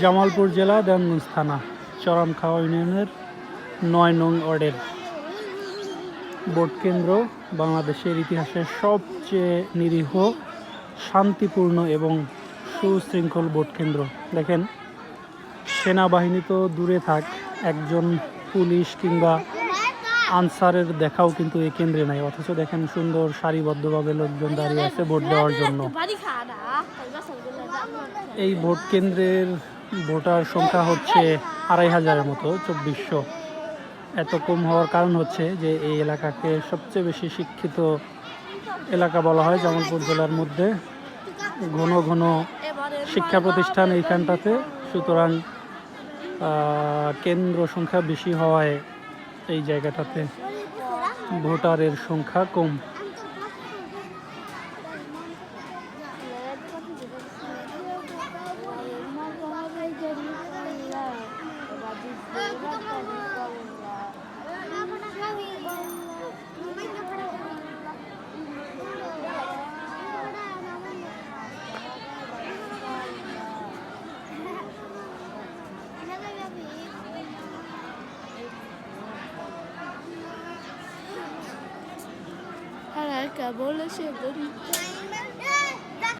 জামালপুর জেলা দেনগঞ্জ থানা চরমখাওয়া ইউনিয়নের নয় নং ওয়ার্ডের ভোট কেন্দ্র বাংলাদেশের ইতিহাসের সবচেয়ে নিরীহ, শান্তিপূর্ণ এবং সুশৃঙ্খল ভোট কেন্দ্র। দেখেন, সেনাবাহিনী তো দূরে থাক, একজন পুলিশ কিংবা আনসারের দেখাও কিন্তু এই কেন্দ্রে নাই, অথচ দেখেন সুন্দর সারিবদ্ধভাবে লোকজন দাঁড়িয়ে আছে ভোট দেওয়ার জন্য। এই ভোট কেন্দ্রের ভোটার সংখ্যা হচ্ছে আড়াই হাজারের মতো, চব্বিশশো। এত কম হওয়ার কারণ হচ্ছে যে এই এলাকাকে সবচেয়ে বেশি শিক্ষিত এলাকা বলা হয়, জামালপুর জেলার মধ্যে। ঘন ঘন শিক্ষা প্রতিষ্ঠান এইখানটাতে, সুতরাং কেন্দ্র সংখ্যা বেশি হওয়ায় এই জায়গাটাতে ভোটারের সংখ্যা কম। হ্যাঁ বলেছে